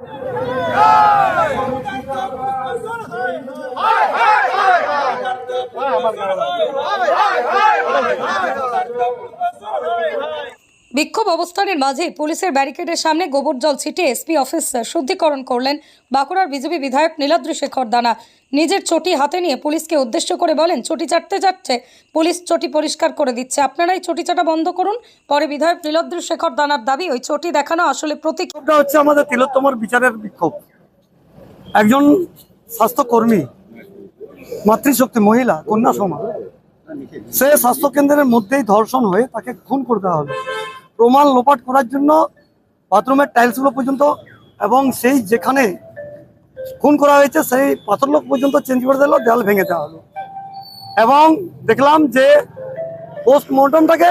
ਹਾਏ ਹਾਏ ਹਾਏ ਹਾਏ ਹਾਏ ਹਾਏ ਹਾਏ ਹਾਏ বিক্ষোভ অবস্থানের মাঝে পুলিশের ব্যারিকেডের সামনে গোবর জল ছিটিয়ে এসপি অফিস শুদ্ধিকরণ করলেন বাঁকুড়ার বিজেপি বিধায়ক নীলাদ্রি শেখর দানা। নিজের চটি হাতে নিয়ে পুলিশকে উদ্দেশ্য করে বলেন, চটি চাটতে চাটতে পুলিশ চটি পরিষ্কার করে দিচ্ছে। আপনারাই চটি চাটা বন্ধ করুন। পরে বিধায়ক নীলাদ্রি শেখর দানার দাবি, ওই চটি দেখানো আসলে প্রতীক বিক্ষোভটা হচ্ছে আমাদের তিলোত্তমার বিচারের বিক্ষোভ। একজন স্বাস্থ্যকর্মী, মাতৃশক্তি মহিলা, কন্যা সমা সে স্বাস্থ্য কেন্দ্রের মধ্যেই ধর্ষণ হয়ে তাকে খুন করে দেওয়া হলো। প্রমাণ লোপাট করার জন্য বাথরুমের টাইলসগুলো পর্যন্ত এবং সেই যেখানে খুন করা হয়েছে, সেই পাথর লোক পর্যন্ত চেঞ্জ করে দিল, দেয়াল ভেঙে দেওয়া হলো। এবং দেখলাম যে পোস্টমর্টমটাকে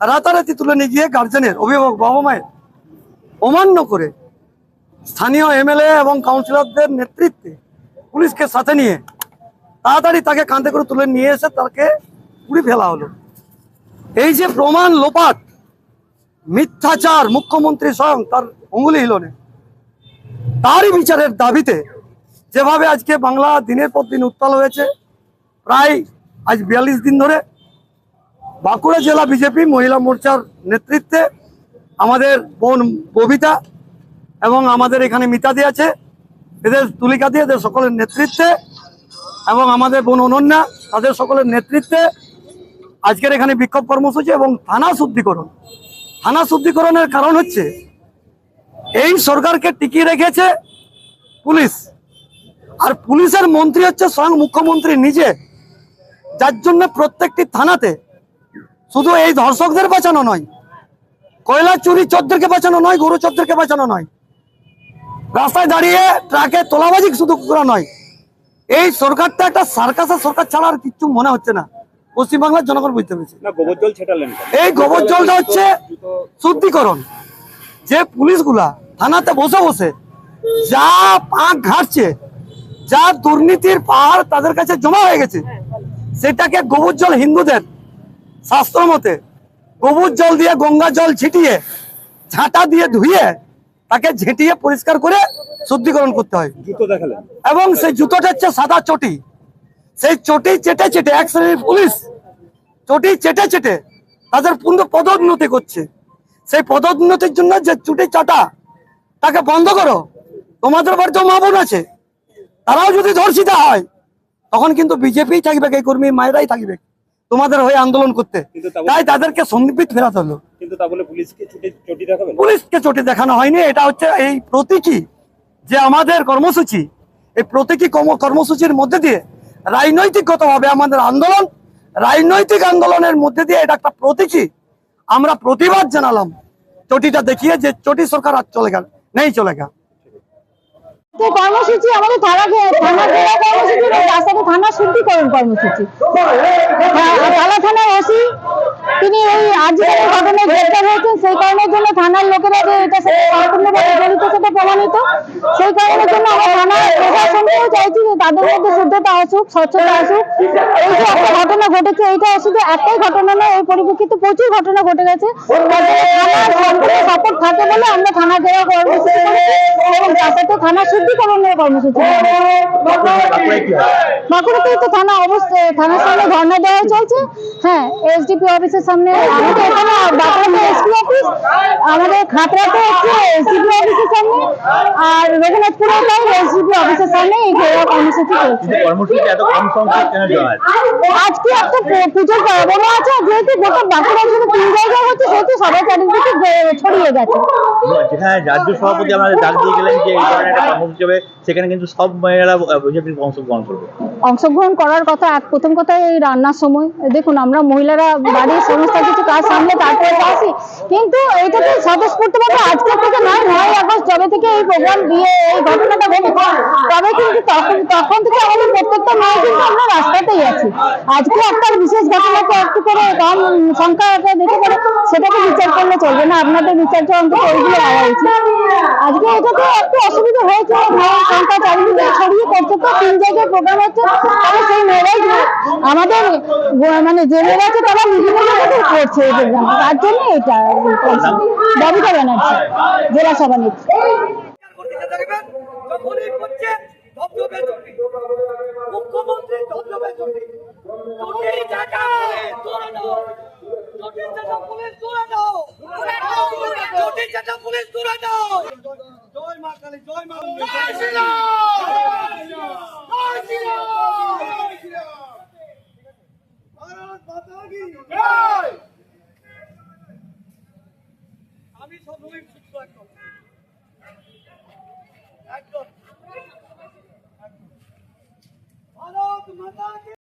রাতারাতি তুলে নিয়ে গিয়ে গার্জেনের অভিভাবক বাবা মায়ের অমান্য করে স্থানীয় এমএলএ এবং কাউন্সিলরদের নেতৃত্বে পুলিশকে সাথে নিয়ে তাড়াতাড়ি তাকে কাঁধে করে তুলে নিয়ে এসে তাকে পুড়ি ফেলা হলো। এই যে প্রমাণ লোপাট মিথ্যাচার মুখ্যমন্ত্রী স্বয়ং তার অঙ্গুলি হিলনে। তারই বিচারের দাবিতে যেভাবে আজকে বাংলা দিনের পর দিন উত্তাল হয়েছে, প্রায় আজ বিয়াল্লিশ দিন ধরে বাঁকুড়া জেলা বিজেপি মহিলা মোর্চার নেতৃত্বে আমাদের বোন ববিতা এবং আমাদের এখানে মিতাদি আছে, এদের তুলিকা দিয়ে এদের সকলের নেতৃত্বে এবং আমাদের বোন অনন্যা, তাদের সকলের নেতৃত্বে আজকের এখানে বিক্ষোভ কর্মসূচি এবং থানা শুদ্ধিকরণ। থানা শুদ্ধিকরণের কারণ হচ্ছে, এই সরকারকে টিকিয়ে রেখেছে পুলিশ। আর পুলিশের মন্ত্রী হচ্ছে স্বয়ং মুখ্যমন্ত্রী নিজে। যার জন্য প্রত্যেকটি থানাতে শুধু এই ধর্ষকদের বাঁচানো নয়, কয়লা চুরি চোরদেরকে বাঁচানো নয়, গরু চোরদেরকে বাঁচানো নয়, রাস্তায় দাঁড়িয়ে ট্রাকে তোলাবাজি শুধু করা নয়। এই সরকারটা একটা সার্কাসের সরকার ছাড়া আর কিচ্ছু মনে হচ্ছে না। পশ্চিমবাংলার জনগণ বুঝতে পেরেছে? এই গোবর জলটা হচ্ছে শুদ্ধিকরণ। যে পুলিশগুলা থানাতে বসে বসে যা পাক ঘাটছে যা দুর্নীতির পাহাড় তাদের কাছে জমা হয়ে গেছে সেটাকে গোবর জল হিন্দুদের শাস্ত্র মতে গোবর জল দিয়ে গঙ্গা জল ছিটিয়ে ঝাঁটা দিয়ে ধুয়ে তাকে ঝেঁটিয়ে পরিষ্কার করে শুদ্ধিকরণ করতে হয়। জুতো দেখালেন? এবং সেই জুতোটা হচ্ছে সাদা চটি। সেই চটি চেটে চেটে এক শ্রেণির পুলিশ চটি চেটে চেটে তাদের পূর্ণ পদোন্নতি করছে। সেই পদোন্নতির জন্য যে চুটি চাটা তাকে বন্ধ করো। তোমাদের বাড়িতেও মা বোন আছে তারাও যদি ধর্ষিতা হয় তখন কিন্তু বিজেপি থাকবে এই কর্মী মায়েরাই থাকবে তোমাদের হয়ে আন্দোলন করতে। তাই তাদেরকে সংবিত ফেরাতে হলো। পুলিশকে চটি দেখাবেন? পুলিশকে চটি দেখানো হয়নি এটা হচ্ছে এই প্রতীকী যে আমাদের কর্মসূচি। এই প্রতীকী কর্ম- কর্মসূচির মধ্যে দিয়ে রাজনৈতিকগতভাবে আমাদের আন্দোলন, রাজনৈতিক আন্দোলনের মধ্যে দিয়ে এটা একটা প্রতীকী। আমরা প্রতিবাদ জানালাম। চটিটা দেখিয়ে যে চটি সরকার আর চলে গেল, নেই চলে গেল। তো কর্মসূচি আমাদের থানা থানা ঘেরা কর্মসূচি এবং থানা শুদ্ধিকরণ কর্মসূচি। হ্যাঁ, থানার ওসি তিনি এই আজকের ঘটনায় গ্রেপ্তার হয়েছেন। সেই কারণের জন্য থানার লোকেরা যে এটার সাথে সম্পূর্ণভাবে জড়িত সেটা প্রমাণিত। সেই কারণের জন্য আমরা থানা প্রশাসনকেও চাইছি যে তাদের মধ্যে শুদ্ধতা আসুক স্বচ্ছতা আসুক। এই যে একটা ঘটনা ঘটেছে এইটা শুধু একটাই ঘটনা নয় এই পরিপ্রেক্ষিতে প্রচুর ঘটনা ঘটে গেছে। থানার সম্পূর্ণ থাকে বলে আমরা থানা দেওয়া কর্মসূচি করেছি এবং তার সাথে থানা শুদ্ধিকরণের কর্মসূচি বাঁকুড়াতে তো থানা অবশ্যই থানার সামনে ধর্ণা দেওয়া চলছে। হ্যাঁ এসডিপি অফিসের সামনে আমাদের এখানে বাঁকুড়াতে এসপি অফিস আমাদের খাতড়াতে হচ্ছে এসডিপি অফিসের সামনে। আর রঘুনাথপুরে তাই এসডিপি অফিসের সামনে এই কর্মসূচি চলছে। কর্মসূচি এত কম সংখ্যক কেন আজকে একটা পুজোর পর্ব আছে যেহেতু গোটা বাঁকুড়া জন্য তিন জায়গায় হচ্ছে সেহেতু সবাই চারিদিকে ছড়িয়ে গেছে। যেখানে রাজ্য সভাপতি আমাদের ডাক দিয়ে গেলেন যে এই ধরনের একটা কর্মসূচি সেখানে কিন্তু সব বিজেপির অংশগ্রহণ করবে। অংশগ্রহণ করার কথা এক প্রথম কথা এই রান্নার সময়। দেখুন, আমরা মহিলারা বাড়ির সমস্ত কিছু কাজ সামলে তারপরে তো আসি। কিন্তু এইটাতে স্বতঃস্ফূর্তভাবে আজকে থেকে নয় নয় আগস্ট, যবে থেকে এই প্রোগ্রাম দিয়ে এই ঘটনাটা তবে কিন্তু তখন তখন থেকে আমাদের প্রত্যেকটা মেয়ে কিন্তু আমরা রাস্তাতেই আছি। আজকে একটা বিশেষ ঘটনাকে একটু করে কম সংখ্যাটা দেখে করে সেটাকে বিচার করলে চলবে না। আপনাদের বিচারটা অন্তত গাছগুলো মারা উচিত একটু অসুবিধা হয়েছে সংখ্যা তিন জায়গায় প্রোগ্রাম হচ্ছে সেই মেয়েরাই আমাদের মানে যে আছে তারা নিজেদের মধ্যে করছে এই প্রোগ্রাম তার জন্য এটা ববিতা ব্যানার্জি, জেলা সভানেত্রী। মুখ্যমন্ত্রী আমি সবসময় সুস্থ একদম একদম ভারত মাতা